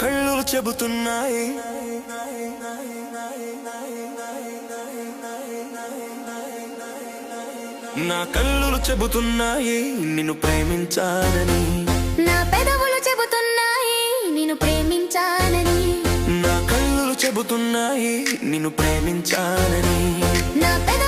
కళ్ళు చెబుతున్నాయి. నా కళ్ళు చెబుతున్నాయి నిన్ను ప్రేమించాలని నా పెదవులు చెబుతున్నాయి నిన్ను ప్రేమించాలని నా కళ్ళు చెబుతున్నాయి నిన్ను ప్రేమించాలని నా పెదవులు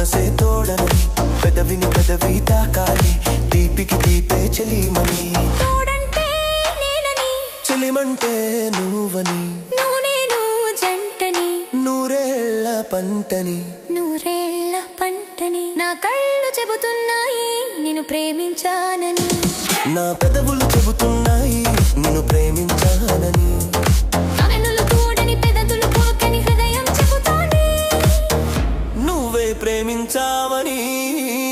మనసే తోడని పెదవిని పెదవి తాకాలి తీపికి తీపే చెలిమని చెలిమంటే నువ్వని నువ్వు నేను జంటని నూరేళ్ళ పంటని నూరేళ్ళ పంటని నా కళ్ళు చెబుతున్నాయి నేను ప్రేమించానని। నా పెదవులు చెబుతున్నాయి tamani